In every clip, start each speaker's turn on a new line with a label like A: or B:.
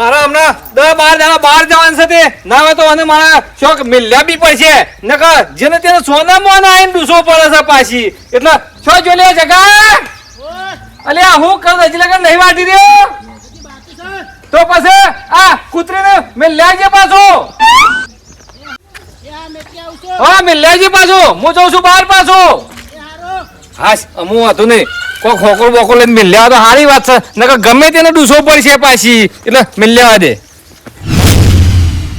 A: મારા હમણાં દસ બાર જણા બહાર જવાનું છે તે. ના હોય તો મને મારા શોખ મિલ્યા બી પડશે. નકર જેને તેને સોના મોન આવીને ડૂસો પડે છે પાછી. એટલે છો જો લે જગા. અલે હું કર હજી લગન નહીં વાટી રહ્યો? તો પછી આ કૂતરીને મિલ્યા છે પાછો. હા, મિલ્યા છે પાછો. હું જઉં છું બહાર પાછો. હા હું હતું નહીં. કોઈ ખોકળ બોકળ લઈને મિલ્યા તો સારી વાત છે. નકર ગમે તેને ડૂસો પડશે પાછી. એટલે મિલ્યા દે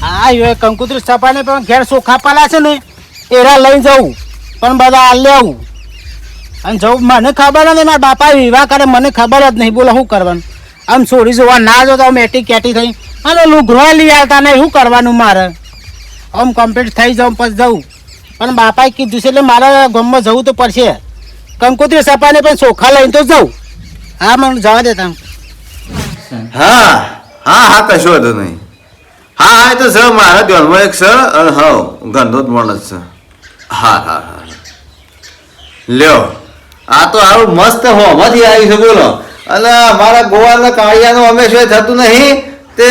B: હા એ કંકુતરી સપાને પણ ઘેર સોખા પાલા છે ને, એરા લઈને જવું. પણ બધા આ લેવું અને જવું મને ખબર નથી મારા બાપા વિવાહ કરે મને ખબર જ નહીં. બોલો, શું કરવાનું? આમ છોડી જોવા ના જો તો મેટી કેટી થઈ. અને લુઘરો લઈ આવતા નહીં, શું કરવાનું મારે? આમ કમ્પ્લીટ થઈ જાઉં, પછી જવું. પણ બાપાએ કીધું છે, એટલે મારે ગામમાં જવું તો પડશે. કંકુતરી સપાને પણ ચોખા લઈને તો જાઉં. હા મને જવા દેતા
C: હા હા હા કશો હતો નહીં. હા હા એ તો સર મારા ધ્યાનમાં એક સર અને હા ગંધો જ માણસ છે. હા હા હા લ્યો આ તો આવું મસ્ત હોમાંથી આવી છે બોલો. અને મારા ગોવાના કાળિયાનું હંમેશા શું થતું નહીં? તે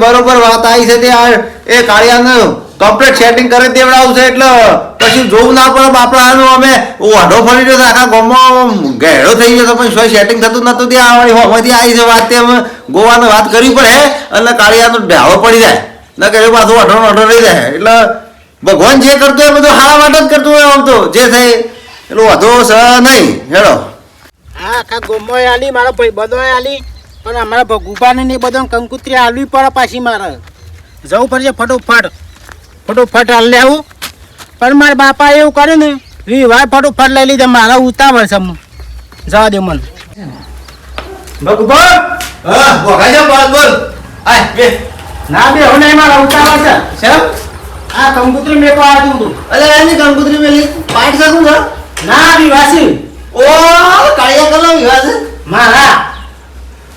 C: બરોબર વાત આવી છે તે આ એ કાળિયાનું. કમ્પ્લીટ સેટિંગ કરી દેવડાવશે એટલે કશું જોવું ના પડે બાપડાનું અમે વાઢો ફરી છે, આખા ગામમાં ઘેડો થઈ ગયો પણ શું સેટિંગ થતું નતું. ત્યાં આવડી હોમાંથી આવી છે વાત અમે ગોવાનો વાત કરવી પડે અને કાળિયાનો ઢાળો પડી જાય. ન કે પાછું અઢો અઢો રહી જાય. એટલે ભગવાન જે કરતું હોય બધું હારા માટે જ કરતું હોય આમ તો. જે થાય એટલું વધુ સ નહીં. હેડો
B: હા, આખા ગોમોય આલી, મારા ભાઈ બધોય આલી, પણ અમારા ગુફાને ને બધો કંકુત્રી આલવી પડે પાછી મારે. જવું પડશે ફટોફટ. ફટોફટ હાલ લેવું પણ મારા બાપા એવું કરે ને વિવાહ ફટોફટ લઈ લીધા મારા ઉતાવળ છે જવા દે મને. ના બે હું નહીં મારા ઉતાવળ છે.
C: શેમ
B: આ કંકુત્રી મેં તો આ તું
C: અરે એની કંકુતરી શકું
B: ના વિવાસી.
C: ઓ કાળિયા કલર વિવાહ
B: મારા.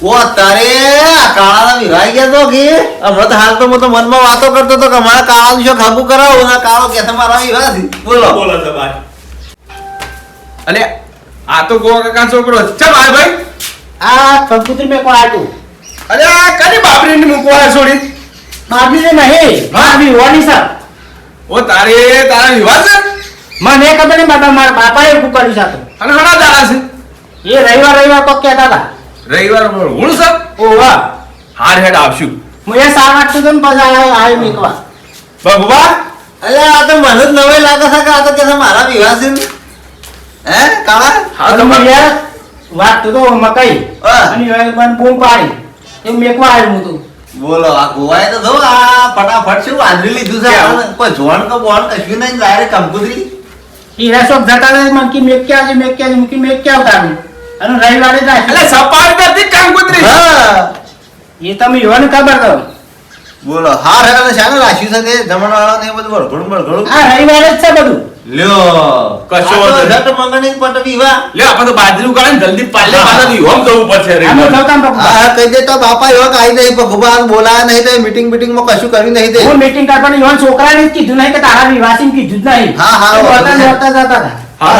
C: ઓ તારે આ કાળાના વિવાહ ગયા તો કે? હમણાં તો હાલ તો હું તો મનમાં વાતો કરતો હતો કે મારા કાળાનું શું ખાબુ કરાવો? ના કાળો કે છે મારા વિવાહ બોલો
A: બોલો તમારે અલે આ તો ગોવા કાકા છોકરો છે. ચમ આય ભાઈ.
B: આ કંકુત્રી મેં કોઈ આટું
A: અરે આ કની બાપરીને મૂકવા છોડી.
B: ને નહીં વિવાની છે
A: ઓ તારે તારા વિવાહ છે?
B: મને ખબર નહીં બાપા મારા બાપાએ એ કર્યું છે
A: અને ઘણા દાડા છે.
B: એ રવિવાર રવિવાર કોક કહેતા હતા.
A: રવિવાર હું છે
B: ઓવા
A: હાર હેડ આવશું
B: મને સાર વાગતું હતું ને પછી આ- આ મેકવા
A: ભગવાન
C: અલે આ તો મને જ નવાઈ લાગે છે કે આ તો કે મારા વિવાહ છે. હે કાળા
A: હા તો
B: હું યાર વાગતું તો મકાઈ. અને મને બૂમ પાડી એ મેકવા આવ્યું હું તું
C: બોલો આ ગોવાએ તો જો આ ફટાફટ શું વાંદરી લીધું છે પણ જોણ કે બોણ કશું નહીં ડાયરેક્ટ કંકુતરી
B: હીરા શોખ જતા હતા મને કી મેક ક્યાં છે મેક છે મૂકી મેક્યા ક્યાં ઉતારું અને રવિવારે
A: એટલે સપાટ નથી કંકુતરી
C: હા.
B: એ તમે યોને ખબર તો.
C: બોલો હાર હેરાને શાને રાખ્યું છે કે જમણવાળા ને બધું બળઘોડું બળઘોડું
B: આ રવિવારે જ છે બધું.
C: લ્યો
A: કશો
C: પટ
A: આપણે તો બાજરી ઉગાડે જલ્દી પાલે જવું પડશે રવિવારે.
C: હા કહી દે તો બાપા એવા કાંઈ નહીં ભગવાન બોલાયા નહીં તો મીટિંગ મીટિંગમાં કશું કર્યું નહીં તે
B: હું મીટિંગ કરવાની યોન છોકરાને કીધું નહીં કે તારા વિવાસીને કીધું જ નહીં.
C: હા, હા.
B: જતા
A: હા,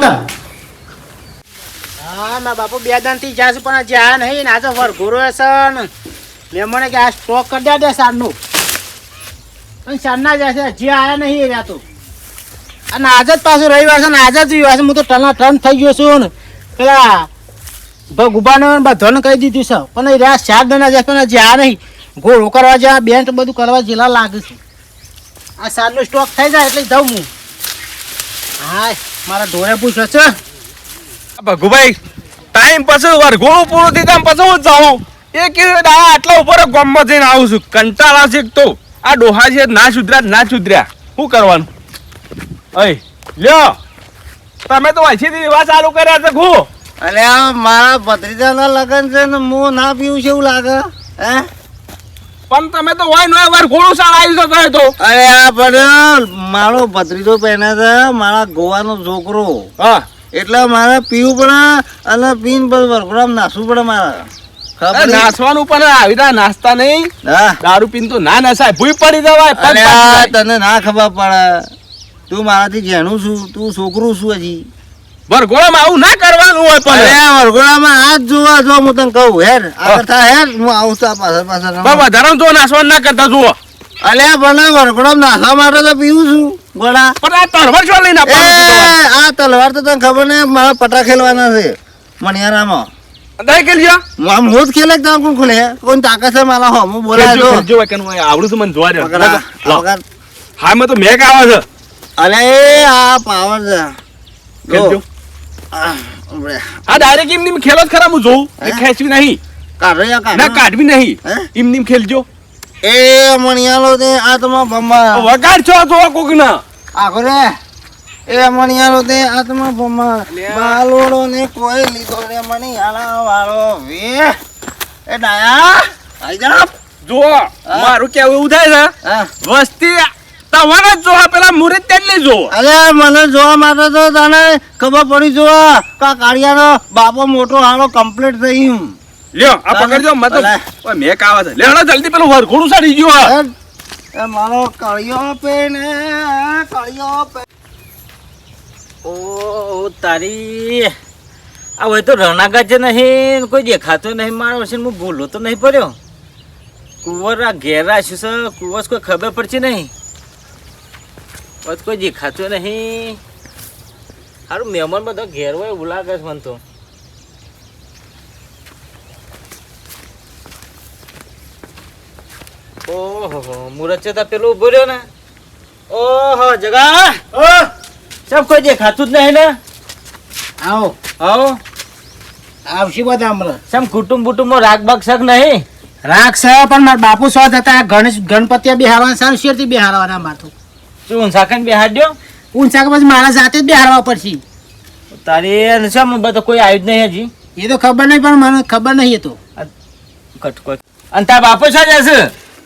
A: હા.
B: હા ના બાપુ બે દાનથી જાશું પણ જ્યાં નહીં ને તો વરઘોરો હશે ને. મને કે આ સ્ટોક કરી દે દે સારનું પણ સારના જશે જે આયા નહીં એ રહ્યા અને આજે જ પાછું રવિવાર છે ને, આજે જ રવિવાર છે, હું તો ટના ટન થઈ ગયો છું ને. પેલા ગુબાને બધાને કહી દીધું છે. પણ એ રહ્યા ચાર દના જશે પણ આ નહીં. ઘોડો કરવા જ્યાં બેન્ટ બધું કરવા જેલા લાગે છે. આ સારનો સ્ટોક થઈ જાય એટલે જાઉં હું. હા મારા ઢોરે પૂછો છે.
A: ભગુભાઈ ટાઈમ પછી વરઘોડું પૂરું થઈ જાય પછી હું જાઉં. એ કીધું આ આટલા ઉપર ગામમાં જઈને આવું છું. કંટાળા છે તો. આ ડોહા છે ના સુધર્યા ના સુધર્યા. શું કરવાનું? અય લ્યો. તમે તો અહીંથી વિવાહ ચાલુ કર્યા છે ખુ.
C: અરે આ મારા ભત્રીજાના લગ્ન છે ને હું ના પીવું છે એવું લાગે હે?
A: પણ તમે તો હોય નો વરઘોડું આવી શકો તો.
C: અરે આ પણ મારો ભત્રીજો પહેને છે મારા ગોવાનો છોકરો.
A: હા.
C: એટલે મારે પીવું પડે અને પીન પછી વરઘોડામાં નાસવું પડે મારે?
A: નાસવાનું પણ આવી રીતે નાસ્તા નહીં. દારૂ પીન તો ના નાસાય ભૂઈ પડી જવાય
C: આ. તને ના ખબર પડે. તું મારાથી જેણું છું તું છોકરું છું હજી.
A: વરઘોડામાં આવું ના કરવાનું હોય પણ.
C: વરઘોડામાં જ જોવા જો હું તને કહું હેર આગળ થા હેર હું આવું છું પાછળ પાછળ.
A: પણ વધારે તો નાસવાન ના કરતા જુઓ.
C: અલ્યા પણ વરઘોડામાં નાખવા માટે તો પીવું છું ગોળા
A: પણ આ તલવાર લઈને છે તમારે?
C: આ તલવાર તો તને ખબર ને મારા પટા ખેલવાના છે મણિયારામાં
A: દાય કે લ્યો.
C: આમ હોત ખેલે તો કોણ ખોલે કોણ તાકાત છે મારા હો મો બોલાય જો
A: જો કે હું આવડું તો મને જોવા દે. હા મે તો મેક આવે છે
C: અલે એ આ પાવર છે. જો. આ,
A: ડાયરેક્ટ એમ ખેલો જ ખરા હું જોઉં? ખેંચવી નહીં કાઢવી નહીં
C: હે?
A: એમ નીમ ખેલજો
C: એ મણિયાલો તે આત્મા ભમા
A: વગાડ છો તો કોક ના
C: આખો રે. એ મણિયાલો તે આત્મા ભમા બાલોડો ને કોઈ લીધો રે મણિયાળા વાળો વે. એ ડાયા આઈ જા.
A: જો મારું કેવું એવું થાય છે વસ્તી તમારે જ જોવા પેલા મુરત તેટલી જોવો
C: અરે મને જોવા માટે તો તને ખબર પડી જોવા કા કાળિયાનો બાપો મોટો હાલો કમ્પ્લીટ થઈ
A: લ્યો આ પકડજો મત ઓય મેક આવે છે. લેડો જલ્દી પેલું વરઘોડું સાડી ગયો આ.
C: એ મારો કાળિયો પે ને કાળિયો પે
D: ઓ તારી. આ હોય તો રણાગા છે નહીં કોઈ દેખાતો નહીં મારો છે હું ભૂલો તો નહીં પડ્યો. કુંવર આ ઘેર રાખ્યું છે કુંવર કોઈ ખબર પડશે નહીં. કોઈ દેખાતો નહીં. સારું મહેમાન બધો ઘેર હોય એવું લાગે છે મને તો. ઓહો મુરત છે પેલું ઊભો રહ્યો ને? ઓહો જગા! સબ કોઈ દેખાતું જ નહીં ને? આવો. આવો. આવશે બધા હમણાં. સમ કુટુંબ કુટુંબ રાગ બાગ શક નહીં?
B: રાખ છે પણ મારા બાપુ સો હતા. ગણેશ ગણપતિ બિહારવાના સારું શેરથી બિહારવાના માથું
D: શું ઊંસાખંડ બેહાડ્યો?
B: ઊંચા કે પછી મારા જાતે જ બિહારવા પડશે.
D: તારી સમ બધા કોઈ આવ્યું જ નહીં હજી.
B: એ તો ખબર નહીં પણ મને ખબર નહીં એ તો.
D: કટકો. અને તાર બાપુ શા? જશે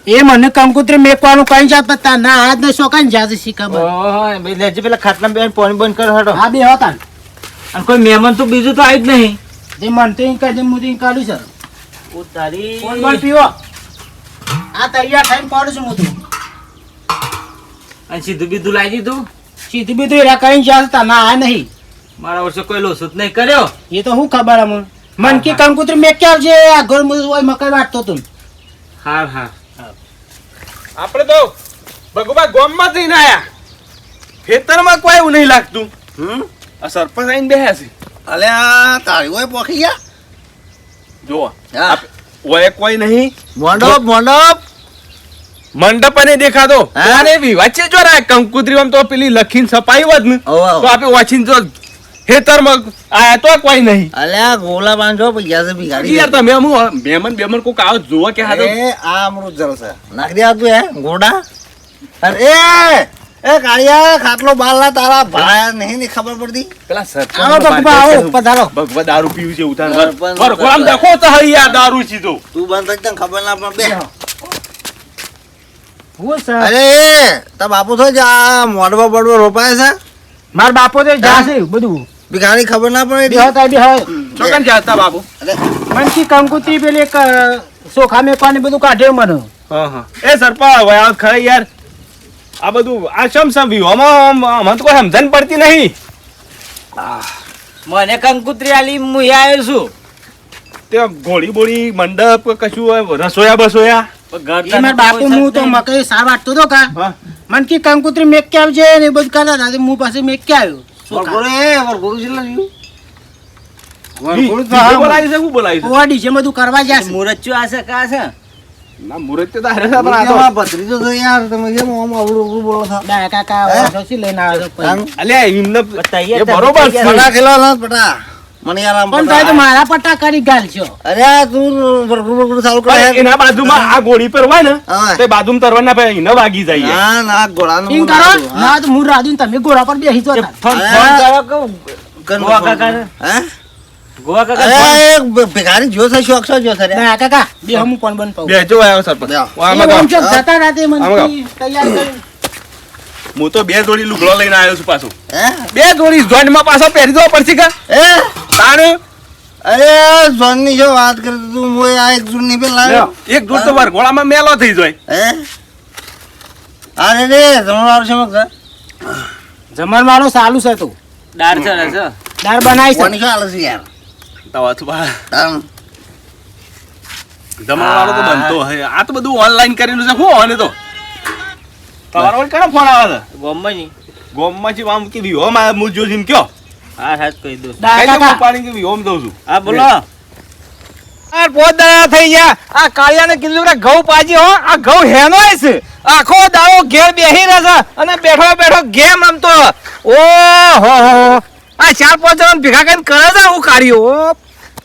B: એ મને કંકુત્રી મેકવાનું કઈ જાત પત્તા ના હાથ ને શોકાન જાત શી ખબર
D: બે લેજે પેલા ખાટલા બેન પોણી બંધ કર હડો.
B: હા બે હતા
D: અને કોઈ મહેમાન તો બીજું તો આવ્યું જ નહીં.
B: જે મન તો ઈ કાઢી મુજી કાઢું છે.
D: ઓ
B: કોણ બોલ પીવો. આ તૈયાર થઈને પડું છું હું તો
D: અને સીધું બીધું લાવી દીધું?
B: સીધું બીધું એરા કઈ જાત ના આ નહીં.
D: મારા વર્ષે કોઈ લોસુત નહીં કર્યો.
B: એ તો હું ખબર અમને મન કી કંકુત્રી મેક્યા આવજે? આ ઘર મુજબ હોય મકાઈ વાટતો તું
D: હા હા.
A: આપણે તો ભગવા ગામમાં જઈને આયા. ખેતરમાં કોઈ એવું નહીં લાગતું.
C: હમ?
A: આ સરપંચ આવીને બેહ્યા છે.
C: અલ્યા તારી હોય પોખી ગયા?
A: જુઓ
C: હા.
A: ઓય કોઈ નહીં.
C: મોંડપ મોંડપ.
A: મંડપ અને દેખાતો? અરે વિવાચે જો રા કંકુત્રી આમ તો પેલી લખીને સપાઈ હોત ને. તો આપણે વાંચીને જો ખેતરમાં આયા તો કોઈ નહીં.
C: અલ્યા ગોલા બાંધો પૈસા છે બિગાડી
A: યાર તમે હું મહેમાન બેમન કોક આવો જોવા કે હા
C: એ આ અમૃત છે. નાખી દે આ તું હે ગોડા. અરે એ કાળિયા ખાટલો બારલા તારા ભાયા નહીં ની ખબર પડતી?
A: પેલા સરપંચ
B: આવો ભગવા આવો પધારો
A: ભગવા દારૂ પીવું છે ઉતાર
C: પર.
A: કોમ દેખો તો હૈયા દારૂ સીધો
C: તું. બંધ તને ખબર ના પણ બે.
B: હું સર.
C: અરે તા બાપુ થો જા મોડવા બડવા રોપાય છે.
B: મારા બાપો તો જાશે બધું.
C: ભિખારી ખબર ના પડે
B: બે હતા બે હોય
A: ચોકન જાતા બાબુ?
C: અરે.
B: મન કી કંકુત્રી પેલી એક સોખા મે પાણી બધું કાઢ્યું મને.
A: હા હા. એ સરપા હવે આ ખરે યાર આ બધું આ શમ સમ વિહોમાં મને તો કોઈ સમજણ પડતી નહીં.
D: મને કંકુત્રી આલી હું આવ્યો છું.
A: તે ઘોડી બોડી મંડપ કશું હોય, રસોયા બસોયા?
B: બાપુ હું તો મકઈ સાર વાટતો તો કા.
A: હા.
B: મન કંકુત્રી મેક કે આવજે ને બધું કરતા હું પાસે મેક કે આવ્યો.
C: વરઘોડો એ વરઘોડું છે લાગ્યું
A: ઈ, ઈ બોલાવી છે શું બોલાવી છે?
B: બધું કરવા જશે.
D: મુરત ચો આ છે કા છે?
A: ના મુરત તો તારે છે, પણ આ તો
C: ભત્રીજો તો યાર તમે કેમ આમ અવળું અવળું બોલો છો?
B: ડાયા કાકા
C: હે?
B: લઈને આવ્યો
A: અલ્યા એમને બરોબર છે.
C: પટા ખેલો પટા મને યાર આમ
B: પણ તો મારા પટ્ટા કરી ગાલ છો.
C: અરે તું વરઘોડું વરઘોડું ચાલુ કરે.
A: એના બાજુમાં આ ગોળી પર હોય ને તે બાજુમાં તરવાના પછી એને વાગી જાય.
C: ના ના ઘોડાનું
B: એમ કરો ના તો હું રાધુ તમે ઘોડા પર બેસી
D: તે ફોન ફોન કરો. કહું ગોવા કાકા
C: હે?
D: ગોવા કાકા
C: અરે
D: ફોન-
C: એક ભે- ભિખારી જો છે શોખ છો જો છે રે.
B: કાકા બે હું પણ બન પાઉં
A: બે આવ્યો સરપંચ. આમાં
B: જતા રાતે મને તૈયાર કરી.
A: હું તો બે જોડી લુગડો લઈને આવ્યો છું પાછો.
C: હે?
A: બે જોડી જોઈન્ટમાં પાછો પહેરી દો પડશે કા?
C: એ?
A: તારે
C: અરે જોનની જો વાત કરતો તું હું આ એક જૂનની પેલા લાવ્યો.
A: એક જોડ તો ગોળામાં મેલો થઈ જાય.
C: હે? અરે રે તમારો છે મગ
B: જમણ વાળો સાલું છે તું.
D: દાળ ચડે છે.
B: દાળ બનાવી છે.
C: કોની હાલે છે યાર?
A: તવા તો બા.
C: તાણ.
A: જમણવાળો તો બનતો હે આ તો બધું ઓનલાઈન કરેલું છે. હું આને તો? તમારો વળી કનો ફોન આવે છે?
D: ગોમમાં
A: ગોમમાંથી આમ કે વિહોમ આ હું જોઈને કયો.
D: હા હા કહી દઉં
A: કઈ દે
B: કાકા.
A: પાણી કે વિહોમ દઉં છું?
D: હા બોલો.
E: આ પોત દાડા થઈ ગયા. આ કાળિયાને કીધું કે ઘઉં પાજી હો. આ ઘઉં હેનો છે. આખો દાડો ઘેર બેહી રહે છે અને બેઠો બેઠો ગેમ રમતો ઓ હો હો આ ચાર પાંચ જણ ભેગા કરીને કરે છે હું કાઢ્યો ઓ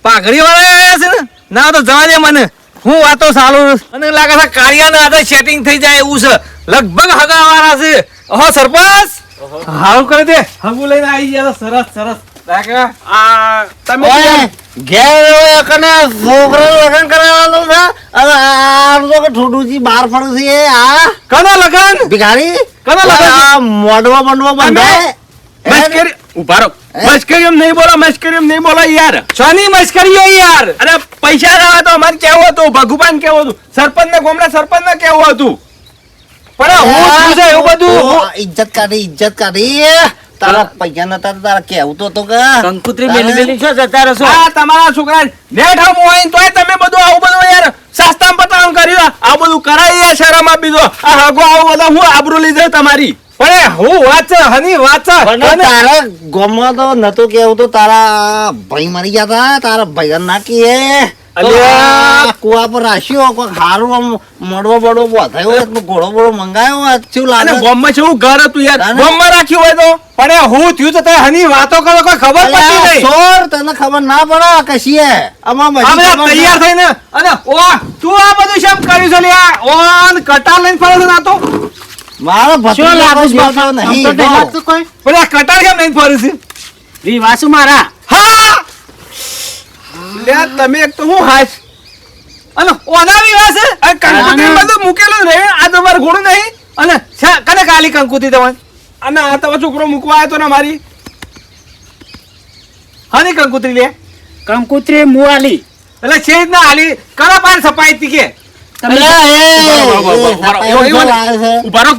E: પાઘડી વાળા આવ્યા છે ને? ના તો જવા દે મને. હું વાતો સારું અને લાગે છે કાળિયાને આજે સેટિંગ થઈ જાય એવું છે. લગભગ હગાવાળા છે. ઓહો સરપંચ! હારું કરી દે. હગું લઈને આવી ગયા તો સરસ સરસ.
A: આ તમે
C: ઘેર કને છોકરાનું લગ્ન કરાવવાનું છે? અને આ તો ઠોડુજી બહાર ફરું છે આ?
E: કનો લગન?
C: ભિખારી?
E: કનો લગન
C: આ
A: મસ્કરી ઊભા મસ્કરી એમ નહીં બોલો મસ્કરી એમ નહીં બોલો યાર.
E: શોની મસ્કરીઓ યાર?
A: અરે પૈસા ના તો અમારે કેવું હતું? ભગવાન કેવું હતું? સરપંચ ને ગોમડા સરપંચ ને કેવું હતું?
E: પણ હું શું છે એવું બધું?
C: ઇજ્જત કાઢી ઇજ્જત કાઢી તારા પૈસા નતા તારા કેવું તો તો
D: કંકુત્રી મેલી મેલી. છો જતા રહો
A: આ તમારા છોકરા નેઠા મોઈન તોય તમે બધું આવું બધું યાર સસ્તામાં પતાવવાનું કર્યું. આ બધું કરાય યાર શરમ દો આ હગો આવું બધું હું આબરૂ લીધે તમારી.
E: પણ હું વાત છે હની વાત છે.
C: પણ તારા ગામમાં તો નતું કેવું તો તારા ભાઈ મરી ગયા તા તારા ભાઈ ના કીએ તો
E: અલ્યા.
C: આ કુવા પર રાખ્યો કોઈ હારું આમ મોડવો બડવો વધાયો હોય ઘોડો બોડો મંગાયો હોય શું લાગે?
A: ગોમમાં છે ઘર હતું યાર ગોમમાં રાખ્યું હોય તો?
E: પણ હું થયું તો તે હની વાતો કરો કોઈ ખબર પડતી નહીં.
C: સોર તને ખબર ના પડે કશીએ? આમાં
E: આ
C: બધી
E: બધા
C: ખબર
E: તૈયાર થઈને અને ઓ તું આ બધું શેમ કર્યું છે લ્યા? ઓન કટાર લઈને ફરે છે ના તો?
C: મારો ભત્રીજો
B: લાગુ?
C: નહીં
B: તો કોઈ?
E: પણ કટાર કેમ લઈને ફરે છે?
B: વિવાસુ મારા.
E: હા!
A: લે તમે એક તો હું હાશ
E: અને ઓનાવી વાસ છે?
A: કંકુતી કંકોત્રી બધું મૂકેલું રહે આ તમાર ઘોડું નહીં.
E: અને કને કાલી કંકુતી તમને?
A: અને આ તમારો છોકરો મૂકવા આવ્યો તો ને મારી.
E: હની કંકુતરી લે.
B: કંકુત્રી મુઆલી
E: એટલે છે જ ના આલી. કના પાર સપાઈ તી કે?
C: અલ્યા, એ,
A: બરાબર, બરાબર,
C: એ,
A: બરાબર.
C: એવું
A: એવું
C: શું લાગે છે?
A: ઊભા રહો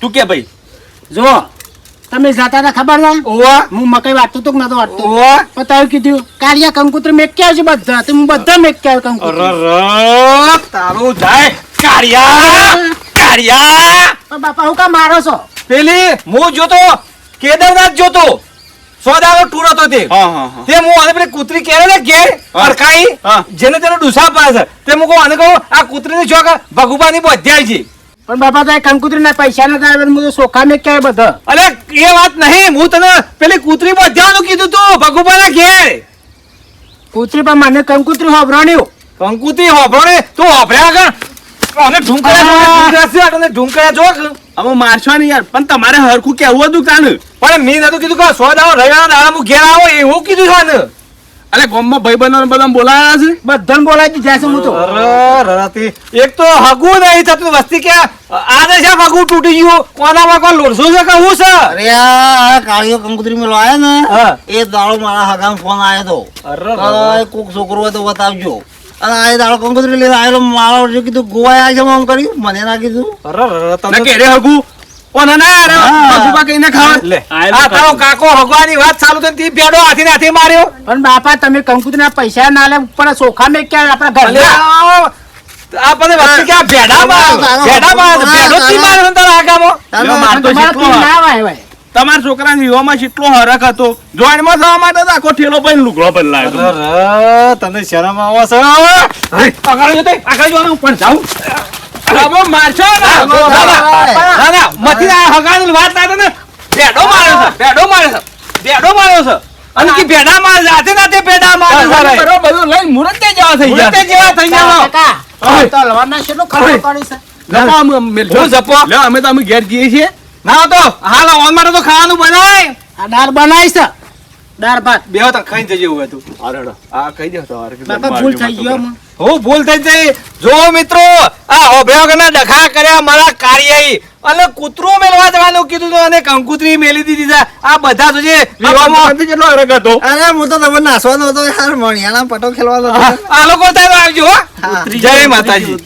A: તું કે ભાઈ?
B: જો. તમે જતા હતા ખબર ના
E: ઓવા.
B: હું મકઈ વાટતો તો નતો વાટતો
E: ઓવા.
B: પતાવ કીધું કાળિયા કંકુત્રી મેક્યા આવશે બધા? તો હું બધા મેક્યા કંકુત્રી?
E: અરર, તારો જાય. કાળિયા કાળિયા.
B: બાપા હું કા મારો છો?
E: પેલી હું જોતો. કેદારનાથ જોતો. સોદાનો ટૂર હતો તે.
A: હા હા હા.
E: તે હું આને પેલી કૂતરી કહે ને ઘેર
A: હા.
E: જેને તેનો ડુસા પાસે તે હું કહું આને કહું આ કૂતરીને ચોક ભગુબાની બધ્યાય છે.
B: પણ બાપા તો કંકુત્રી ના પૈસા ના થાય હું તો સોખા મેક્યા બધા?
E: અરે એ વાત નહીં હું તને પેલી કૂતરી ધ્યાન કીધું તું ભગુબાના ઘેર.
B: કૂતરી પણ મને કંકુત્રી હોભરાણ્યું.
E: કંકુતરી હોભરણે? ને તું હોભળ્યા કર અને ઢુંકડા છે અને ઢુંકડા જોક
A: હવે મારશો નહીં યાર પણ તમારે હરખું કેવું હતું કાને
E: પણ મેં નતું કીધું કે સો દાડો રવિવારના દાડા હું ઘેર આવો એવું કીધું છે ને.
A: અરે ગામમાં ભાઈ બંધો બધા બોલાયા છે?
B: બધાને બોલાવી જાય છે હું તો.
E: રરાતી. એક તો હગું નહીં થતું વસ્તી કે આને છે હગું તૂટી ગયું? કોનામાં કોણ લોરસો છે કે હું છે?
C: અરે આ કાળીઓ કંકુતરી મેલો આવ્યો ને એ દાડો મારા હગામ ફોન આવ્યો તો. કોક છોકરો હોય તો બતાવજો. અને આ દાડો કંકુતરી લઈને આવેલો મારો કીધું ગોવા આવ્યા છે આમ કર્યું? મને ના કીધું.
A: ના કે રે હગું ઓ ના ના અરે
C: હા.
A: ભગુબા
E: લે આ તારો કાકો હગવાની વાત ચાલુ થઈ તે પેડો હાથી ને માર્યો.
B: પણ બાપા તમે કંકુત્રી પૈસા ના લે ઉપર સોખા આપણા
E: આ વસ્તી આ ભેડા માર્યો તારા આગામાં
B: તમારા
A: વિવાહમાં કેટલો હરખ હતો. જોઈનમાં થવા માટે તો આખો ઠેલો પણ લુગડો પણ
E: લાગ્યો તને શરમ આવે છે આગળ જતો આગળ જવાનું પણ જાઉં.
A: તમે મારશો ના,
E: ના, ના, ના, મથી ના હગાની વાત ના ને ભેડો માર્યો છે ભેડો માર્યો છે ભેડો માર્યો છે. અને કે ભેડા માર જાતે નાતે ભેડા મારે. છે
A: બધું લઈને મુરત તે જવા થઈ ગયા.
E: જેવા થઈ ગયા.
B: કાકા તો હલવાના કેટલો ખર્ચો પડે છે.
A: જપો અમે અમે
E: જપો.
A: લ્યો, અમે તો અમે ઘેર જઈએ છીએ.
E: ના તો હાલ ઓન માટે તો ખાવાનું બનાય.
B: આ બનાય છે. દાળ ભાત.
E: બે તો ખાઈ જજે એવું હતું.
A: અરે આ કહી દો તમારે
B: બાપા ભૂલ થઈ ગયો આમાં.
E: ભૂલ થઈ જઈ જો મિત્રો આ હોભ્યાગરના ડખા કર્યા મારા કાર્યઈ અને કૂતરું મેળવા જવાનું કીધું હતું અને કંકુતરી મેલી દીધી છે. આ બધા તો જે
A: કેટલો હતો.
C: અરે હું તો તમે નાસવાનો હતો યાર મણિયાના પટો ખેલવાનો હતો.
E: આ લોકો આવજો જય માતાજી.